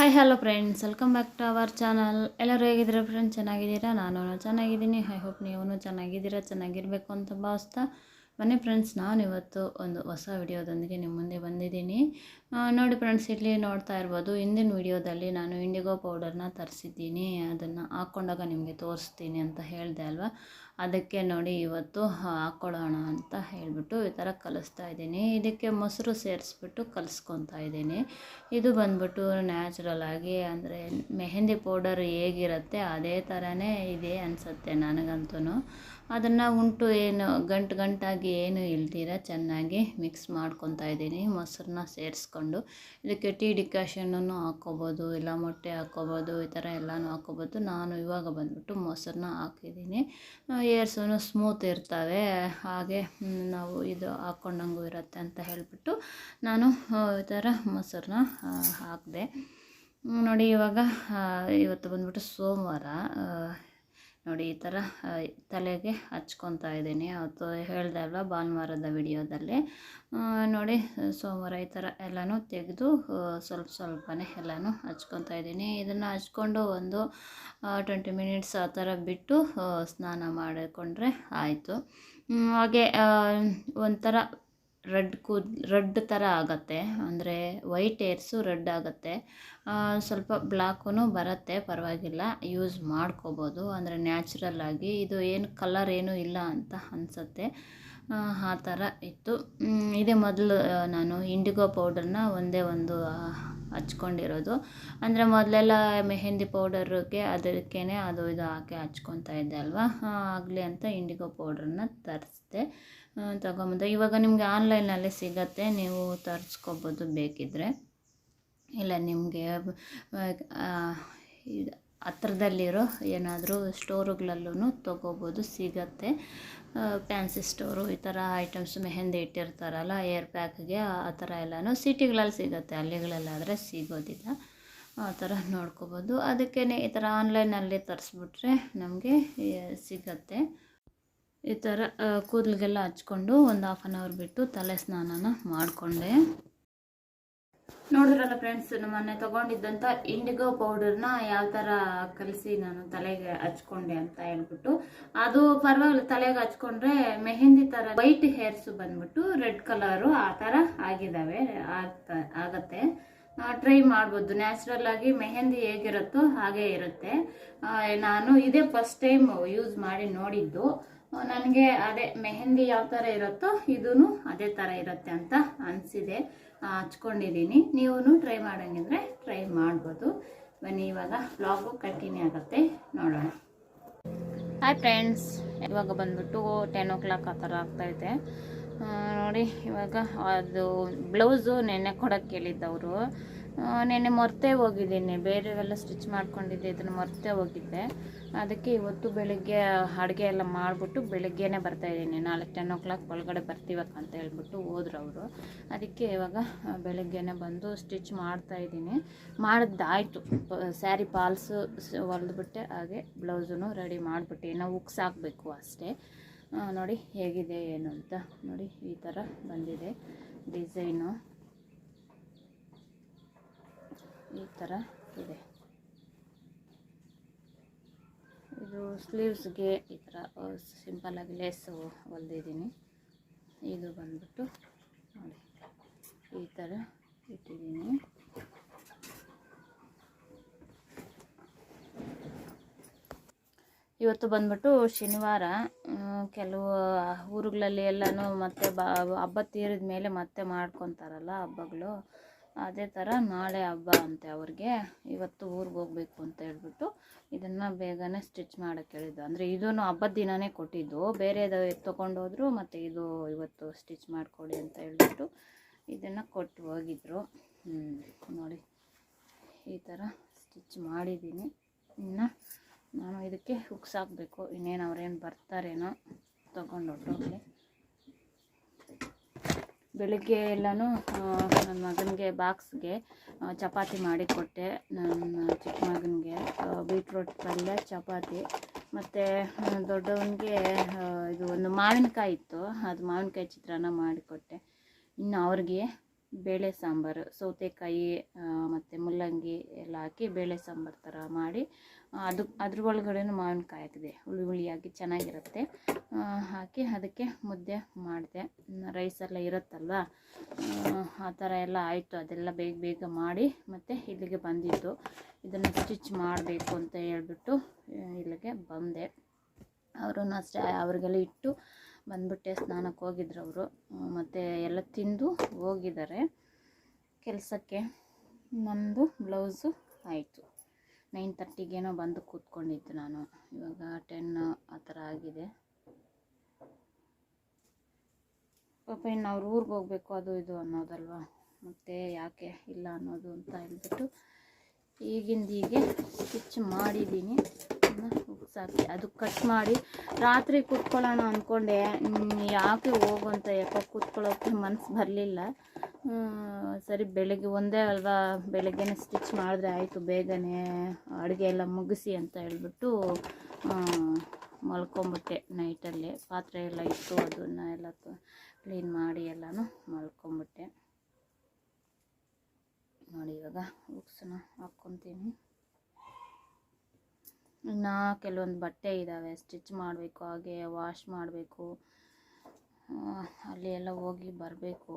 Hi hello friends welcome back to our channel ಎಲ್ಲರೂ ಹೇಗಿದ್ದೀರಾ friends ಚೆನ್ನಾಗಿದ್ದೀರಾ? ನಾನು ಚೆನ್ನಾಗಿದ್ದೀನಿ. ಐ ಹೋಪ್ ನೀವು ಚೆನ್ನಾಗಿದ್ದೀರಾ? ಚೆನ್ನಾಗಿರಬೇಕು ಅಂತ ಭಾವಿಸ್ತಾ ಬನ್ನಿ ಫ್ರೆಂಡ್ಸ್ ನಾನು ಇವತ್ತು ಒಂದು ಹೊಸ ವಿಡಿಯೋದೊಂದಿಗೆ ನಿಮ್ಮ ಮುಂದೆ ಬಂದಿದ್ದೀನಿ. ನೋಡಿ ಫ್ರೆಂಡ್ಸ್ ಇಲ್ಲಿ ನೋಡ್ತಾ ಇರ್ಬೋದು. ಹಿಂದಿನ ವಿಡಿಯೋದಲ್ಲಿ ನಾನು ಇಂಡಿಗೋ ಪೌಡರ್ನ ತರಿಸಿದ್ದೀನಿ. ಅದನ್ನು ಹಾಕ್ಕೊಂಡಾಗ ನಿಮಗೆ ತೋರಿಸ್ತೀನಿ ಅಂತ ಹೇಳಿದೆ ಅಲ್ವಾ? ಅದಕ್ಕೆ ನೋಡಿ ಇವತ್ತು ಹಾಕ್ಕೊಳ್ಳೋಣ ಅಂತ ಹೇಳಿಬಿಟ್ಟು ಈ ಥರ ಕಲಿಸ್ತಾ ಇದ್ದೀನಿ. ಇದಕ್ಕೆ ಮೊಸರು ಸೇರಿಸ್ಬಿಟ್ಟು ಕಲಿಸ್ಕೊತಾ ಇದ್ದೀನಿ. ಇದು ಬಂದ್ಬಿಟ್ಟು ನ್ಯಾಚುರಲ್ ಆಗಿ, ಅಂದರೆ ಮೆಹಂದಿ ಪೌಡರ್ ಹೇಗಿರುತ್ತೆ, ಅದೇ ಥರನೇ ಇದೆ ಅನಿಸುತ್ತೆ ನನಗಂತೂ ಅದನ್ನು ಉಂಟು ಏನು, ಗಂಟು ಗಂಟಾಗಿ ಏನು ಇಲ್ದಿರ ಚೆನ್ನಾಗಿ ಮಿಕ್ಸ್ ಮಾಡ್ಕೊತಾ ಇದ್ದೀನಿ. ಮೊಸರನ್ನ ಸೇರಿಸ್ಕೊಂಡು ಇದಕ್ಕೆ ಟೀ ಡಿಕಾಷನನ್ನು ಹಾಕ್ಕೋಬೋದು, ಇಲ್ಲ ಮೊಟ್ಟೆ ಹಾಕ್ಕೋಬೋದು, ಈ ಥರ ಎಲ್ಲನೂ ಹಾಕ್ಕೋಬೋದು. ನಾನು ಇವಾಗ ಬಂದ್ಬಿಟ್ಟು ಮೊಸರನ್ನ ಹಾಕಿದ್ದೀನಿ. ಏರ್ಸೂ ಸ್ಮೂತ್ ಇರ್ತವೆ. ಹಾಗೆ ನಾವು ಇದು ಹಾಕ್ಕೊಂಡಂಗೂ ಇರುತ್ತೆ ಅಂತ ಹೇಳಿಬಿಟ್ಟು ನಾನು ಈ ಥರ ಮೊಸರನ್ನ ಹಾಕಿದೆ. ನೋಡಿ ಇವಾಗ ಇವತ್ತು ಬಂದ್ಬಿಟ್ಟು ಸೋಮವಾರ ನೋಡಿ, ಈ ಥರ ತಲೆಗೆ ಹಚ್ಕೊತಾ ಇದ್ದೀನಿ. ಅವತ್ತು ಹೇಳಿದೆ ಅಲ್ವಾ, ಭಾನುವಾರದ ವಿಡಿಯೋದಲ್ಲಿ. ನೋಡಿ, ಸೋಮವಾರ ಈ ಥರ ಎಲ್ಲನೂ ತೆಗೆದು ಸ್ವಲ್ಪ ಸ್ವಲ್ಪನೇ ಎಲ್ಲನೂ ಹಚ್ಕೊತಾ ಇದ್ದೀನಿ. ಇದನ್ನು ಹಚ್ಕೊಂಡು ಒಂದು ಟ್ವೆಂಟಿ ಮಿನಿಟ್ಸ್ ಆ ಥರ ಬಿಟ್ಟು ಸ್ನಾನ ಮಾಡಿಕೊಂಡ್ರೆ ಆಯಿತು. ಹಾಗೆ ಒಂಥರ ರೆಡ್ ಕೂದ್, ರೆಡ್ ಥರ ಆಗುತ್ತೆ. ಅಂದರೆ ವೈಟ್ ಏರ್ಸು ರೆಡ್ ಆಗುತ್ತೆ. ಸ್ವಲ್ಪ ಬ್ಲ್ಯಾಕೂ ಬರುತ್ತೆ, ಪರವಾಗಿಲ್ಲ. ಯೂಸ್ ಮಾಡ್ಕೋಬೋದು. ಅಂದರೆ ನ್ಯಾಚುರಲ್ ಆಗಿ ಇದು ಏನು ಕಲರ್ ಏನೂ ಇಲ್ಲ ಅಂತ ಅನಿಸುತ್ತೆ. ಆ ಥರ ಇತ್ತು. ಇದೇ ಮೊದಲು ನಾನು ಇಂಡಿಗೋ ಪೌಡರ್ನ ಒಂದೇ ಒಂದು ಹಚ್ಕೊಂಡಿರೋದು. ಅಂದರೆ ಮೊದಲೆಲ್ಲ ಮೆಹೆಂದಿ ಪೌಡರ್ಗೆ ಅದಕ್ಕೇ ಅದು ಇದು ಹಾಕಿ ಹಚ್ಕೊತಾ ಇದ್ದೆ ಅಲ್ವಾ? ಆಗಲಿ ಅಂತ ಇಂಡಿಗೋ ಪೌಡ್ರನ್ನ ತರಿಸ್ದೆ. ತಗೊಂಬಂದೆ. ಇವಾಗ ನಿಮಗೆ ಆನ್ಲೈನಲ್ಲಿ ಸಿಗತ್ತೆ, ನೀವು ತರಿಸ್ಕೊಬೋದು ಬೇಕಿದ್ದರೆ ಇಲ್ಲ, ನಿಮಗೆ ಹತ್ರದಲ್ಲಿರೋ ಏನಾದರೂ ಸ್ಟೋರುಗಳಲ್ಲೂ ತೊಗೋಬೋದು, ಸಿಗತ್ತೆ. ಫ್ಯಾನ್ಸಿ ಸ್ಟೋರು ಈ ಥರ ಐಟಮ್ಸ್ ಮೆಹೆಂದಿ ಇಟ್ಟಿರ್ತಾರಲ್ಲ ಏರ್ ಪ್ಯಾಕ್ಗೆ ಆ ಥರ ಎಲ್ಲನೂ ಸಿಟಿಗಳಲ್ಲಿ ಸಿಗುತ್ತೆ, ಹಳ್ಳಿಗಳಲ್ಲಾದರೆ ಸಿಗೋದಿಲ್ಲ. ಆ ಥರ ನೋಡ್ಕೋಬೋದು. ಅದಕ್ಕೇ ಈ ಥರ ಆನ್ಲೈನಲ್ಲಿ ತರಿಸ್ಬಿಟ್ರೆ ನಮಗೆ ಸಿಗತ್ತೆ. ಈ ಥರ ಕೂದಲಿಗೆಲ್ಲ ಹಚ್ಕೊಂಡು ಒಂದು ಹಾಫ್ ಆನ್ ಅವರ್ ಬಿಟ್ಟು ತಲೆ ಸ್ನಾನನ ಮಾಡಿಕೊಂಡೆ. ನೋಡಿದ್ರಲ್ಲ ಫ್ರೆಂಡ್ಸ್ ನಮ್ಮನೆ ತೊಗೊಂಡಿದ್ದಂಥ ಇಂಡಿಗೋ ಪೌಡರ್ನ ಯಾವ ಥರ ಕಲಸಿ ನಾನು ತಲೆಗೆ ಹಚ್ಕೊಂಡೆ ಅಂತ ಹೇಳ್ಬಿಟ್ಟು. ಅದು ಪರವಾಗಿಲ್ಲ, ತಲೆಗೆ ಹಚ್ಕೊಂಡ್ರೆ ಮೆಹಂದಿ ಥರ ವೈಟ್ ಹೇರ್ಸು ಬಂದ್ಬಿಟ್ಟು ರೆಡ್ ಕಲರು ಆ ಥರ ಆಗಿದ್ದಾವೆ, ಆಗ್ತಾ, ಆಗತ್ತೆ. ಟ್ರೈ ಮಾಡ್ಬೋದು. ನ್ಯಾಚುರಲ್ ಆಗಿ ಮೆಹಂದಿ ಹೇಗಿರುತ್ತೋ ಹಾಗೇ ಇರುತ್ತೆ. ನಾನು ಇದೇ ಫಸ್ಟ್ ಟೈಮ್ ಯೂಸ್ ಮಾಡಿ ನೋಡಿದ್ದು. ನನಗೆ ಅದೇ ಮೆಹಂದಿ ಯಾವ ಥರ ಇರುತ್ತೋ ಇದೂ ಅದೇ ಥರ ಇರುತ್ತೆ ಅಂತ ಅನಿಸಿದೆ. ಹಚ್ಕೊಂಡಿದ್ದೀನಿ ನೀವು ಟ್ರೈ ಮಾಡೋಂಗಿದ್ರೆ ಟ್ರೈ ಮಾಡ್ಬೋದು. ಬನ್ನಿ, ಇವಾಗ ಬ್ಲಾಗು ಕಂಟಿನ್ಯೂ ಆಗುತ್ತೆ. ನೋಡೋಣ. ಹಾಯ್ ಫ್ರೆಂಡ್ಸ್ ಇವಾಗ ಬಂದ್ಬಿಟ್ಟು ಟೆನ್ ಓ ಕ್ಲಾಕ್ ಆ ಥರ ಆಗ್ತಾಯಿದೆ ನೋಡಿ, ಇವಾಗ ಅದು ಬ್ಲೌಸು ನೆನ್ನೆ ಕೊಡೋಕ್ಕೆ ಕೇಳಿದ್ದವರು ನೆನ್ನೆ ಮರ್ತೇ ಹೋಗಿದ್ದೀನಿ. ಬೇರೆವೆಲ್ಲ ಸ್ಟಿಚ್ ಮಾಡ್ಕೊಂಡಿದ್ದೆ, ಇದನ್ನು ಮರ್ತೇ ಹೋಗಿದ್ದೆ. ಅದಕ್ಕೆ ಇವತ್ತು ಬೆಳಗ್ಗೆ ಅಡುಗೆ ಎಲ್ಲ ಮಾಡಿಬಿಟ್ಟು ಬೆಳಗ್ಗೆನೇ ಬರ್ತಾಯಿದ್ದೀನಿ ನಾಲ್ಕು ಟೆನ್ ಓ ಕ್ಲಾಕ್ ಒಳಗಡೆ ಬರ್ತೀವಕ್ಕ ಅಂತ ಹೇಳ್ಬಿಟ್ಟು ಹೋದ್ರು ಅವರು. ಅದಕ್ಕೆ ಇವಾಗ ಬೆಳಗ್ಗೆನೇ ಬಂದು ಸ್ಟಿಚ್ ಮಾಡ್ತಾಯಿದ್ದೀನಿ ಮಾಡಿದ್ದಾಯಿತು ಸ್ಯಾರಿ ಪಾಲ್ಸು ಹೊಲಿದ್ಬಿಟ್ಟೆ. ಹಾಗೆ ಬ್ಲೌಸನ್ನು ರೆಡಿ ಮಾಡಿಬಿಟ್ಟು. ಇನ್ನು ಉಕ್ಸ್ ಹಾಕಬೇಕು ಅಷ್ಟೇ. ನೋಡಿ ಹೇಗಿದೆ, ಏನು ಅಂತ. ನೋಡಿ ಈ ಥರ ಬಂದಿದೆ ಡಿಸೈನು. ಈ ಥರ ಇದೆ. ಇದು ಸ್ಲೀವ್ಸ್ಗೆ ಈ ಥರ ಸಿಂಪಲ್ಲಾಗಿ ಲೇಸು ಹೊಲ್ದಿದ್ದೀನಿ. ಇದು ಬಂದ್ಬಿಟ್ಟು ನೋಡಿ, ಈ ಥರ ಇಟ್ಟಿದ್ದೀನಿ. ಇವತ್ತು ಬಂದ್ಬಿಟ್ಟು ಶನಿವಾರ ಕೆಲವು ಊರುಗಳಲ್ಲಿ ಎಲ್ಲನೂ ಮತ್ತೆ ಬ, ಹಬ್ಬ ತೀರಿದ ಮೇಲೆ ಮತ್ತೆ ಮಾಡ್ಕೊತಾರಲ್ಲ ಹಬ್ಬಗಳು. ಅದೇ ಥರ ನಾಳೆ ಹಬ್ಬ ಅಂತೆ ಅವ್ರಿಗೆ. ಇವತ್ತು ಊರಿಗೆ ಹೋಗ್ಬೇಕು ಅಂತ ಹೇಳ್ಬಿಟ್ಟು ಇದನ್ನು ಬೇಗನೆ ಸ್ಟಿಚ್ ಮಾಡೋಕ್ಕೆ ಹೇಳಿದ್ದು. ಅಂದರೆ ಇದೂ ಹಬ್ಬದ ದಿನವೇ ಕೊಟ್ಟಿದ್ದು. ಬೇರೆದು ತೊಗೊಂಡೋದ್ರು ಮತ್ತು ಇದು ಇವತ್ತು ಸ್ಟಿಚ್ ಮಾಡಿಕೊಡಿ ಅಂತ ಹೇಳ್ಬಿಟ್ಟು ಇದನ್ನು ಕೊಟ್ಟು ಹೋಗಿದ್ರು. ನೋಡಿ. ಈ ಥರ ಸ್ಟಿಚ್ ಮಾಡಿದ್ದೀನಿ ಇನ್ನು ನಾನು ಇದಕ್ಕೆ ಹುಕ್ಸ್ ಹಾಕಬೇಕು. ಇನ್ನೇನು ಅವ್ರೇನು ಬರ್ತಾರೇನೋ ತೊಗೊಂಡು ಹೊರ್ಟೋಗ್ಲಿ ಬೆಳಿಗ್ಗೆ ಎಲ್ಲನೂ ನನ್ನ ಮಗನಿಗೆ ಬಾಕ್ಸ್ಗೆ ಚಪಾತಿ ಮಾಡಿ ಕೊಟ್ಟೆ. ನನ್ನ ಚಿಕ್ಕ ಮಗನಿಗೆ ಬೀಟ್ರೋಟ್ ಪಲ್ಯ, ಚಪಾತಿ. ಮತ್ತು ದೊಡ್ಡವನಿಗೆ ಇದು ಒಂದು ಮಾವಿನಕಾಯಿ ಇತ್ತು. ಅದು ಮಾವಿನಕಾಯಿ ಚಿತ್ರಾನ್ನ ಮಾಡಿಕೊಟ್ಟೆ ಇನ್ನು ಅವ್ರಿಗೆ ಬೇಳೆ ಸಾಂಬಾರು, ಸೌತೆಕಾಯಿ ಮತ್ತು ಮುಲ್ಲಂಗಿ ಎಲ್ಲ ಹಾಕಿ ಬೇಳೆ ಸಾಂಬಾರು ಥರ ಮಾಡಿ ಅದು, ಅದ್ರ ಒಳಗಡೆನೂ ಮಾವಿನಕಾಯಿ ಹಾಕಿದೆ. ಹುಳಿ ಹುಳಿಯಾಗಿ ಚೆನ್ನಾಗಿರುತ್ತೆ. ಹಾಕಿ ಅದಕ್ಕೆ ಮುದ್ದೆ ಮಾಡಿದೆ. ರೈಸ್ ಎಲ್ಲ ಇರುತ್ತಲ್ವ? ಆ ಥರ ಎಲ್ಲ ಆಯಿತು. ಅದೆಲ್ಲ ಬೇಗ ಬೇಗ ಮಾಡಿ ಮತ್ತು ಇಲ್ಲಿಗೆ ಬಂದಿದ್ದು. ಇದನ್ನು ಸ್ಟಿಚ್ ಮಾಡಬೇಕು ಅಂತ ಹೇಳ್ಬಿಟ್ಟು, ಇಲ್ಲಿಗೆ ಬಂದೆ. ಅವರನ್ನು ಅಷ್ಟೇ, ಅವ್ರಿಗೆಲ್ಲ ಇಟ್ಟು ಬಂದ್ಬಿಟ್ಟೆ ಸ್ನಾನಕ್ಕೆ ಹೋಗಿದ್ರು ಅವರು. ಮತ್ತು ಎಲ್ಲ ತಿಂದು ಹೋಗಿದ್ದಾರೆ. ಕೆಲಸಕ್ಕೆ ನಮ್ಮದು ಬ್ಲೌಸು ಆಯಿತು. ನೈನ್ ತರ್ಟಿಗೇನೋ ಬಂದು ಕೂತ್ಕೊಂಡಿದ್ದು ನಾನು. ಇವಾಗ ಟೆನ್ ಆ ಥರ ಆಗಿದೆ. ಪಾಪ ಇನ್ನು ಅವ್ರ ಊರಿಗೆ ಹೋಗಬೇಕು, ಅದು ಇದು ಅನ್ನೋದಲ್ವ? ಮತ್ತು ಯಾಕೆ ಇಲ್ಲ ಅನ್ನೋದು ಅಂತ ಹೇಳ್ಬಿಟ್ಟು ಈಗಿಂದ ಹೀಗೆ ಸ್ಟಿಚ್ ಮಾಡಿದ್ದೀನಿ. ಸಾಕಿ ಅದು ಕಟ್ ಮಾಡಿ ರಾತ್ರಿ ಕೂತ್ಕೊಳ್ಳೋಣ ಅಂದ್ಕೊಂಡೆ ಯಾಕೆ ಹೋಗುವಂತ ಯಾಕೋ ಕೂತ್ಕೊಳ್ಳೋಕೆ ಮನಸ್ಸು ಬರಲಿಲ್ಲ. ಸರಿ ಬೆಳಗ್ಗೆ ಒಂದೇ ಅಲ್ವಾ? ಬೆಳಗ್ಗೆನೇ ಸ್ಟಿಚ್ ಮಾಡಿದ್ರೆ ಆಯಿತು, ಬೇಗನೆ ಅಡುಗೆ ಎಲ್ಲ ಮುಗಿಸಿ ಅಂತ ಹೇಳ್ಬಿಟ್ಟು ಮಲ್ಕೊಂಬಿಟ್ಟೆ ನೈಟಲ್ಲಿ. ಪಾತ್ರೆ ಎಲ್ಲ ಇತ್ತು, ಅದನ್ನು ಎಲ್ಲ ಕ್ಲೀನ್ ಮಾಡಿ ಎಲ್ಲನೂ ಮಲ್ಕೊಂಬಿಟ್ಟೆ. ನೋಡಿ ಇವಾಗ ಉಕ್ಸನ್ನ ಹಾಕ್ಕೊತೀನಿ. ಇನ್ನು ಕೆಲವೊಂದು ಬಟ್ಟೆ ಇದ್ದಾವೆ ಸ್ಟಿಚ್ ಮಾಡಬೇಕು, ಹಾಗೆ ವಾಶ್ ಮಾಡಬೇಕು. ಅಲ್ಲಿ ಎಲ್ಲ ಹೋಗಿ ಬರಬೇಕು.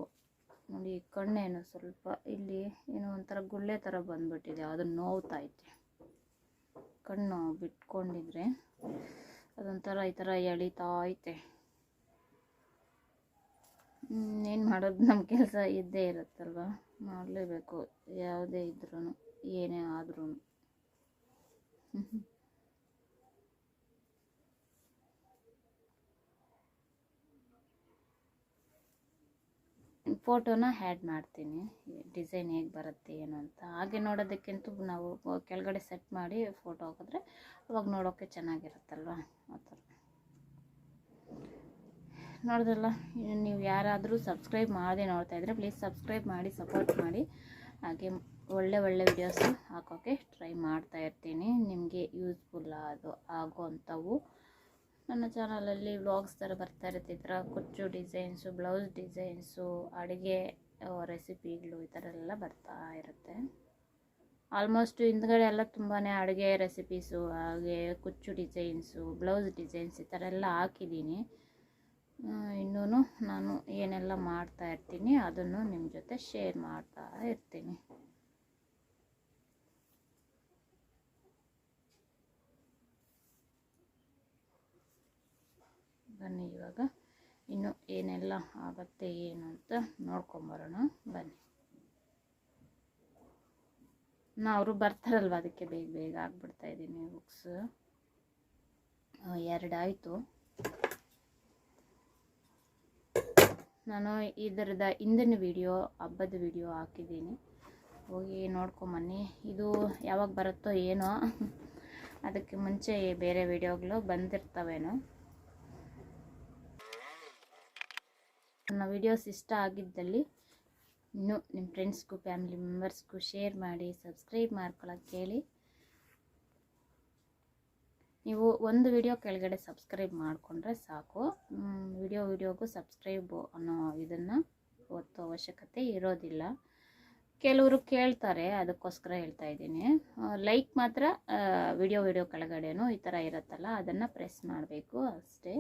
ನೋಡಿ, ಕಣ್ಣೇನು ಸ್ವಲ್ಪ ಇಲ್ಲಿ ಏನೋ ಒಂಥರ ಗುಳ್ಳೆ ಥರ ಬಂದ್ಬಿಟ್ಟಿದೆ ಅದು ನೋವ್ತೈತೆ ಕಣ್ಣು ಬಿಟ್ಕೊಂಡಿದ್ರೆ ಅದೊಂಥರ ಈ ಥರ ಎಳಿತಾ ಐತೆ. ಏನು ಮಾಡೋದು ನಮ್ಮ ಕೆಲಸ ಇದ್ದೇ ಇರುತ್ತಲ್ವ? ಮಾಡಲೇಬೇಕು, ಯಾವುದೇ ಇದ್ರೂ ಏನೇ ಆದ್ರೂ ಫೋಟೋನ ಆ್ಯಡ್ ಮಾಡ್ತೀನಿ. ಡಿಸೈನ್ ಹೇಗೆ ಬರುತ್ತೆ, ಏನು ಅಂತ. ಹಾಗೆ ನೋಡೋದಕ್ಕಿಂತ ನಾವು ಕೆಳಗಡೆ ಸೆಟ್ ಮಾಡಿ ಫೋಟೋ ಹಾಕಿದ್ರೆ ಅವಾಗ ನೋಡೋಕ್ಕೆ ಚೆನ್ನಾಗಿರುತ್ತಲ್ವ? ಆ ಥರ. ನೋಡಿದ್ರಲ್ಲ, ನೀವು ಯಾರಾದರೂ ಸಬ್ಸ್ಕ್ರೈಬ್ ಮಾಡದೆ ನೋಡ್ತಾ ಇದ್ರೆ ಪ್ಲೀಸ್ ಸಬ್ಸ್ಕ್ರೈಬ್ ಮಾಡಿ, ಸಪೋರ್ಟ್ ಮಾಡಿ. ಹಾಗೆ ಒಳ್ಳೆ ಒಳ್ಳೆ ವಿಡಿಯೋಸು ಹಾಕೋಕ್ಕೆ ಟ್ರೈ ಮಾಡ್ತಾ ಇರ್ತೀನಿ. ನಿಮಗೆ ಯೂಸ್ಫುಲ್ ಆಗೋ ಆಗೋವಂಥವು ನನ್ನ ಚಾನಲಲ್ಲಿ ವ್ಲಾಗ್ಸ್ ಥರ ಬರ್ತಾ ಇರುತ್ತೆ. ಈ ಕುಚ್ಚು ಡಿಸೈನ್ಸು, ಬ್ಲೌಸ್ ಡಿಸೈನ್ಸು, ಅಡುಗೆ ರೆಸಿಪಿಗಳು ಈ ಥರ ಎಲ್ಲ ಬರ್ತಾ ಇರುತ್ತೆ. ಆಲ್ಮೋಸ್ಟ್ ಹಿಂದ್ಗಡೆ ಎಲ್ಲ ತುಂಬಾ ಅಡುಗೆ ರೆಸಿಪೀಸು, ಹಾಗೆ ಕುಚ್ಚು ಡಿಸೈನ್ಸು, ಬ್ಲೌಸ್ ಡಿಸೈನ್ಸ್ ಈ ಥರ ಎಲ್ಲ ಹಾಕಿದ್ದೀನಿ. ಇನ್ನೂ ನಾನು ಏನೆಲ್ಲ ಮಾಡ್ತಾ ಇರ್ತೀನಿ ಅದನ್ನು ನಿಮ್ಮ ಜೊತೆ ಶೇರ್ ಮಾಡ್ತಾ ಇರ್ತೀನಿ. ಬನ್ನಿ ಇವಾಗ. ಇನ್ನು ಏನೆಲ್ಲ ಆಗುತ್ತೆ ಏನು ಅಂತ ನೋಡ್ಕೊಂಬರೋಣ. ಬನ್ನಿ. ನಾ ಅವರು ಬರ್ತಾರಲ್ವ ಅದಕ್ಕೆ ಬೇಗ ಬೇಗ ಆಗ್ಬಿಡ್ತಾ ಇದ್ದೀನಿ ಬುಕ್ಸ್ ಎರಡಾಯಿತು. ನಾನು ಇದರದ ಹಿಂದಿನ ವಿಡಿಯೋ ಹಬ್ಬದ ವಿಡಿಯೋ ಹಾಕಿದ್ದೀನಿ. ಹೋಗಿ ನೋಡ್ಕೊಂಬನ್ನಿ. ಇದು ಯಾವಾಗ ಬರುತ್ತೋ ಏನೋ. ಅದಕ್ಕೆ ಮುಂಚೆ ಬೇರೆ ವಿಡಿಯೋಗಳು ಬಂದಿರ್ತವೇನೋ. ನನ್ನ ವಿಡಿಯೋಸ್ ಇಷ್ಟ ಆಗಿದ್ದಲ್ಲಿ ಇನ್ನೂ ನಿಮ್ಮ ಫ್ರೆಂಡ್ಸ್ಗೂ ಫ್ಯಾಮಿಲಿ ಮೆಂಬರ್ಸ್ಗೂ ಶೇರ್ ಮಾಡಿ ಸಬ್ಸ್ಕ್ರೈಬ್ ಮಾಡ್ಕೊಳಕ್ಕೆ ಹೇಳಿ ನೀವು ಒಂದು ವಿಡಿಯೋ ಕೆಳಗಡೆ ಸಬ್ಸ್ಕ್ರೈಬ್ ಮಾಡಿಕೊಂಡ್ರೆ ಸಾಕು. ವಿಡಿಯೋ ವಿಡಿಯೋಗೂ ಸಬ್ಸ್ಕ್ರೈಬ್ ಅನ್ನೋ ಇದನ್ನು ಒತ್ತೋ ಅವಶ್ಯಕತೆ ಇರೋದಿಲ್ಲ. ಕೆಲವರು ಕೇಳ್ತಾರೆ, ಅದಕ್ಕೋಸ್ಕರ ಹೇಳ್ತಾ ಇದ್ದೀನಿ. ಲೈಕ್ ಮಾತ್ರ ವಿಡಿಯೋ ವಿಡಿಯೋ ಕೆಳಗಡೆನೂ ಈ ಥರ ಇರುತ್ತಲ್ಲ, ಅದನ್ನು ಪ್ರೆಸ್ ಮಾಡಬೇಕು ಅಷ್ಟೇ.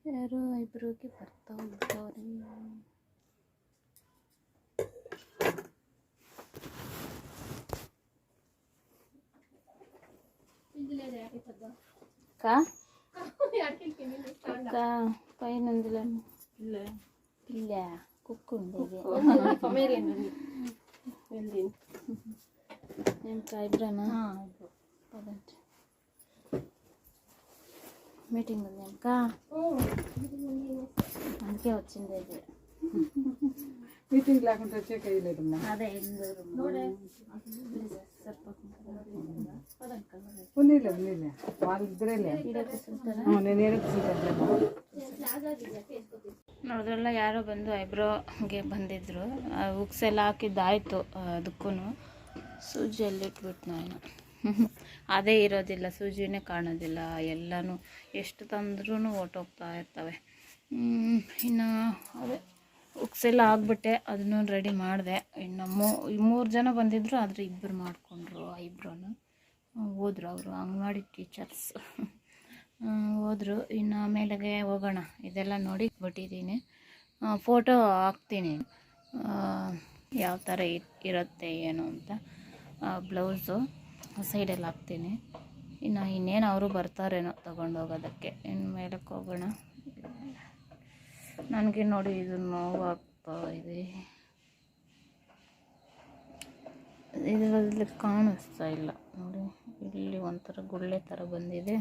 Pero ay brugi partaw ito rin. Ka? Ka? Kaya nandala? Pila. Kukun. Pamerin. Pamerin. Yan ka, meeting ఉంది ఇంకా అందుకే వచ్చింది అది మీటింగ్ లేకుండా వచ్చే కయ్యలేదమ్మా అదే ఇందూరు ఉన్నీలే ఉన్నీలే వాళ్ళిద్దరేలే నేను ఏదో ನೋಡಿದ್ರಲ್ಲ ಯಾರೋ ಬಂದು ಐಬ್ರೋಗೆ ಬಂದಿದ್ರು ಉಕ್ಸ್ ಎಲ್ಲ ಹಾಕಿದ್ದಾಯ್ತು ಅದಕ್ಕೂ ಸೂಜಿಯಲ್ಲಿ ಇಟ್ಬಿಟ್ಟು ನಾನು ಅದೇ ಇರೋದಿಲ್ಲ, ಸೂಜಿನೇ ಕಾಣೋದಿಲ್ಲ, ಎಲ್ಲನೂ ಎಷ್ಟು ತಂದ್ರೂ ಹೊರ್ಟೋಗ್ತಾ ಇರ್ತವೆ. ಇನ್ನು ಅದೇ ಉಕ್ಸೆಲ್ಲ ಆಗ್ಬಿಟ್ಟೆ, ಅದನ್ನು ರೆಡಿ ಮಾಡಿದೆ. ಇನ್ನು ಮೂರು ಜನ ಬಂದಿದ್ದರು ಆದರೆ ಇಬ್ಬರು ಮಾಡಿಕೊಂಡ್ರು ಇಬ್ಬರೂ ಹೋದರು ಅವರು, ಅಂಗನವಾಡಿ ಟೀಚರ್ಸ್ ಹೋದರು. ಇನ್ನು ಆಮೇಲೆಗೆ ಹೋಗೋಣ, ಇದೆಲ್ಲ ನೋಡಿ ಬಿಟ್ಟಿದ್ದೀನಿ. ಫೋಟೋ ಹಾಕ್ತೀನಿ. ಯಾವ ಥರ ಇರುತ್ತೆ, ಏನು ಅಂತ. ಬ್ಲೌಸು ಸೈಡಲ್ಲಿ ಹಾಕ್ತೀನಿ. ಇನ್ನು ಇನ್ನೇನು ಅವರು ಬರ್ತಾರೇನೋ ತಗೊಂಡೋಗೋದಕ್ಕೆ ಇನ್ನು ಮೇಲಕ್ಕೆ ಹೋಗೋಣ. ನನಗೆ ನೋಡಿ ಇದು ನೋವಾಗ್ತಾ ಇದೆ. ಇದರಲ್ಲಿ ಕಾಣಿಸ್ತಾ ಇಲ್ಲ. ನೋಡಿ, ಇಲ್ಲಿ ಒಂಥರ ಗುಳ್ಳೆ ಥರ ಬಂದಿದೆ.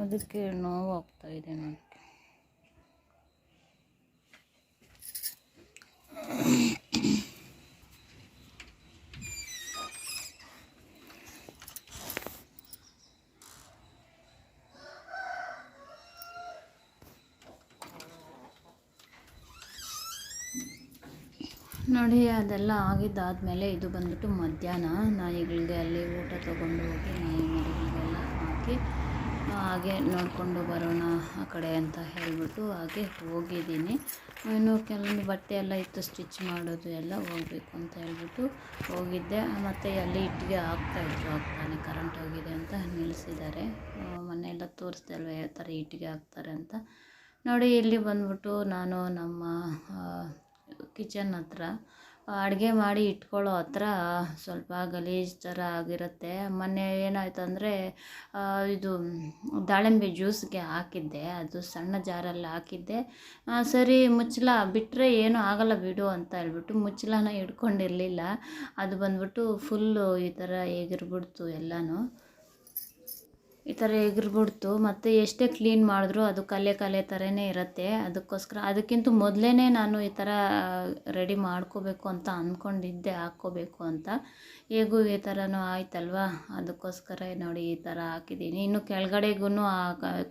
ಅದಕ್ಕೆ ನೋವಾಗ್ತಾ ಇದೆ ನನಗೆ. ನೋಡಿ, ಅದೆಲ್ಲ ಆಗಿದ್ದಾದಮೇಲೆ ಇದು ಬಂದ್ಬಿಟ್ಟು ಮಧ್ಯಾಹ್ನ. ನಾಯಿಗಳಿಗೆ ಅಲ್ಲಿ ಊಟ ತೊಗೊಂಡು ಹೋಗಿ ನಾಯಿ ಮರಿಗಳಿಗೆಲ್ಲ ಹಾಕಿ ಹಾಗೆ ನೋಡಿಕೊಂಡು ಬರೋಣ ಆ ಕಡೆ ಅಂತ ಹೇಳಿಬಿಟ್ಟು ಹಾಗೆ ಹೋಗಿದ್ದೀನಿ. ಇನ್ನು ಕೆಲವೊಂದು ಬಟ್ಟೆ ಎಲ್ಲ ಇತ್ತು, ಸ್ಟಿಚ್ ಮಾಡೋದು ಎಲ್ಲ ಹೋಗಬೇಕು ಅಂತ ಹೇಳ್ಬಿಟ್ಟು ಹೋಗಿದ್ದೆ. ಮತ್ತು ಅಲ್ಲಿ ಇಟ್ಟಿಗೆ ಹಾಕ್ತಾಯಿದ್ರು ಆಗ್ತಾನೆ ಕರೆಂಟ್ ಹೋಗಿದೆ ಅಂತ ನಿಲ್ಲಿಸಿದ್ದಾರೆ. ಮೊನ್ನೆ ಎಲ್ಲ ತೋರಿಸ್ದೆ ಅಲ್ವ ಯಾವ ಥರ ಇಟ್ಟಿಗೆ ಹಾಕ್ತಾರೆ ಅಂತ. ನೋಡಿ, ಇಲ್ಲಿ ಬಂದ್ಬಿಟ್ಟು ನಾನು ನಮ್ಮ ಕಿಚನ್ ಹತ್ರ. ಅಡುಗೆ ಮಾಡಿ ಇಟ್ಕೊಳ್ಳೋ ಹತ್ರ ಸ್ವಲ್ಪ ಗಲೀಜು ಥರ ಆಗಿರುತ್ತೆ. ಮೊನ್ನೆ ಏನಾಯ್ತು ಅಂದರೆ ಇದು ದಾಳಿಂಬೆ ಜ್ಯೂಸ್ಗೆ ಹಾಕಿದ್ದೆ. ಅದು ಸಣ್ಣ ಜಾರಲ್ಲಿ ಹಾಕಿದ್ದೆ. ಸರಿ ಮುಚ್ಚಲ ಬಿಟ್ಟರೆ ಏನೂ ಆಗಲ್ಲ ಬಿಡು ಅಂತ ಹೇಳ್ಬಿಟ್ಟು ಮುಚ್ಚಲನ ಇಟ್ಕೊಂಡಿರಲಿಲ್ಲ ಅದು ಬಂದ್ಬಿಟ್ಟು ಫುಲ್ಲು ಈ ಥರ ಹೇಗಿರ್ಬಿಡ್ತು ಎಲ್ಲನೂ. ಈ ಥರ ಎಗ್ರಿಬಿಡ್ತು ಮತ್ತು ಎಷ್ಟೇ ಕ್ಲೀನ್ ಮಾಡಿದ್ರೂ ಅದು ಕಲೆ ಕಲೆ ಥರನೇ ಇರುತ್ತೆ. ಅದಕ್ಕೋಸ್ಕರ ಅದಕ್ಕಿಂತ ಮೊದಲೇ ನಾನು ಈ ಥರ ರೆಡಿ ಮಾಡ್ಕೋಬೇಕು ಅಂತ ಅಂದ್ಕೊಂಡಿದ್ದೆ ಹಾಕ್ಕೋಬೇಕು ಅಂತ. ಹೇಗೂ ಈ ಥರನೂ ಆಯ್ತಲ್ವಾ? ಅದಕ್ಕೋಸ್ಕರ ನೋಡಿ ಈ ಥರ ಹಾಕಿದ್ದೀನಿ. ಇನ್ನು ಕೆಳಗಡೆಗೂ ಆ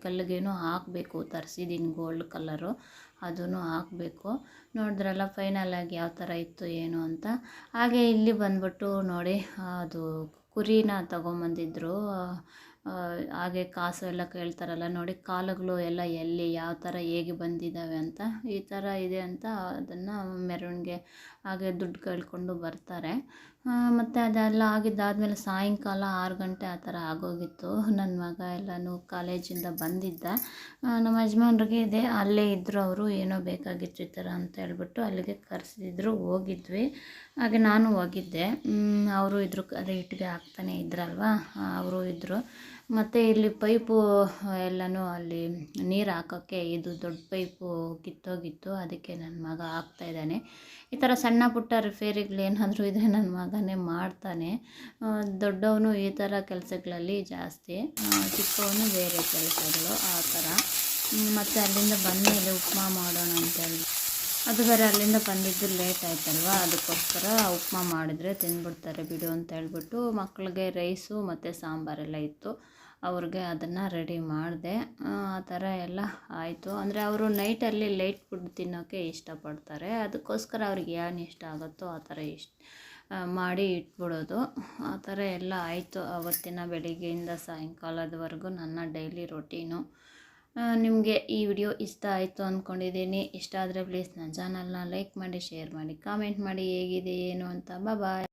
ಕಲ್ಲಿಗೇನು ಹಾಕಬೇಕು. ತರಿಸಿದ್ದೀನಿ ಗೋಲ್ಡ್ ಕಲರು. ಅದನ್ನು ಹಾಕಬೇಕು. ನೋಡಿದ್ರಲ್ಲ ಫೈನಲ್ ಆಗಿ ಯಾವ ಥರ ಇತ್ತು, ಏನು ಅಂತ. ಹಾಗೆ ಇಲ್ಲಿ ಬಂದ್ಬಿಟ್ಟು ನೋಡಿ, ಅದು ಕುರಿನ ತಗೊಂಬಂದಿದ್ರು. ಹಾಗೆ ಕಾಸು ಎಲ್ಲ ಕೇಳ್ತಾರಲ್ಲ, ನೋಡಿ ಕಾಲುಗಳು ಎಲ್ಲ ಎಲ್ಲಿ, ಯಾವ ಥರ ಹೇಗೆ ಬಂದಿದ್ದಾವೆ ಅಂತ ಈ ಥರ ಇದೆ ಅಂತ ಅದನ್ನು ಮೆರವಣಿಗೆ ಹಾಗೆ ದುಡ್ಡು ಕೇಳಿಕೊಂಡು ಬರ್ತಾರೆ. ಮತ್ತು ಅದೆಲ್ಲ ಆಗಿದ್ದಾದಮೇಲೆ ಸಾಯಂಕಾಲ ಆರು ಗಂಟೆ ಆ ಥರ ಆಗೋಗಿತ್ತು. ನನ್ನ ಮಗ ಎಲ್ಲನೂ ಕಾಲೇಜಿಂದ ಬಂದಿದ್ದ. ನಮ್ಮ ಯಜಮಾನ್ರಿಗೆ ಇದೆ, ಅಲ್ಲೇ ಇದ್ದರು ಅವರು ಏನೋ ಬೇಕಾಗಿತ್ತು ಈ ಥರ ಅಂತ ಹೇಳ್ಬಿಟ್ಟು ಅಲ್ಲಿಗೆ ಕರೆಸಿದ್ರು, ಹೋಗಿದ್ವಿ. ಹಾಗೆ ನಾನು ಹೋಗಿದ್ದೆ. ಅವರು ಇದ್ರು, ಅದೇ ಇಟ್ಟಿಗೆ ಹಾಕ್ತಾನೆ ಇದ್ರಲ್ವಾ? ಅವರು ಇದ್ದರು ಮತ್ತು ಇಲ್ಲಿ ಪೈಪು ಎಲ್ಲನೂ ಅಲ್ಲಿ ನೀರು ಹಾಕೋಕ್ಕೆ ಇದು ದೊಡ್ಡ ಪೈಪು ಕಿತ್ತೋಗಿತ್ತು. ಅದಕ್ಕೆ ನನ್ನ ಮಗ ಹಾಕ್ತಾ ಇದ್ದಾನೆ. ಈ ಥರ ಸಣ್ಣ ಪುಟ್ಟ ರಿಪೇರಿಗಳು ಏನಾದರೂ ಇದ್ದರೆ ನನ್ನ ಮಗನೇ ಮಾಡ್ತಾನೆ. ದೊಡ್ಡವನು ಈ ಥರ ಕೆಲಸಗಳಲ್ಲಿ ಜಾಸ್ತಿ ಚಿಕ್ಕವನು ಬೇರೆ ಕೆಲಸಗಳು, ಆ ಥರ. ಮತ್ತು ಅಲ್ಲಿಂದ ಬಂದಮೇಲೆ ಉಪ್ಮಾ ಮಾಡೋಣ ಅಂತೇಳಿ ಅದು ಬೇರೆ ಅಲ್ಲಿಂದ ಬಂದಿದ್ದು ಲೇಟ್ ಆಯ್ತಲ್ವ? ಅದಕ್ಕೋಸ್ಕರ ಉಪ್ಮಾ ಮಾಡಿದರೆ ತಿಂದ್ಬಿಡ್ತಾರೆ ಬಿಡು ಅಂತ ಹೇಳ್ಬಿಟ್ಟು ಮಕ್ಕಳಿಗೆ ರೈಸು ಮತ್ತು ಸಾಂಬಾರೆಲ್ಲ ಇತ್ತು. ಅವ್ರಿಗೆ ಅದನ್ನು ರೆಡಿ ಮಾಡಿದೆ. ಆ ಥರ ಎಲ್ಲ ಆಯಿತು. ಅಂದರೆ ಅವರು ನೈಟಲ್ಲಿ ಲೈಟ್ ಫುಡ್ ತಿನ್ನೋಕ್ಕೆ ಇಷ್ಟಪಡ್ತಾರೆ. ಅದಕ್ಕೋಸ್ಕರ ಅವ್ರಿಗೆ ಏನು ಇಷ್ಟ ಆಗುತ್ತೋ ಆ ಥರ ಇಷ್ಟ ಮಾಡಿ ಇಟ್ಬಿಡೋದು. ಆ ಥರ ಎಲ್ಲ ಆಯಿತು. ಅವತ್ತಿನ ಬೆಳಿಗ್ಗೆಯಿಂದ ಸಾಯಂಕಾಲದವರೆಗೂ ನನ್ನ ಡೈಲಿ ರೊಟೀನು ನಿಮಗೆ ಈ ವಿಡಿಯೋ ಇಷ್ಟ ಆಯಿತು ಅಂದ್ಕೊಂಡಿದ್ದೀನಿ ಇಷ್ಟ ಆದರೆ ಪ್ಲೀಸ್ ನನ್ನ ಚಾನಲ್ನ ಲೈಕ್ ಮಾಡಿ ಶೇರ್ ಮಾಡಿ ಕಾಮೆಂಟ್ ಮಾಡಿ ಹೇಗಿದೆ, ಏನು ಅಂತ. ಬಾಯ್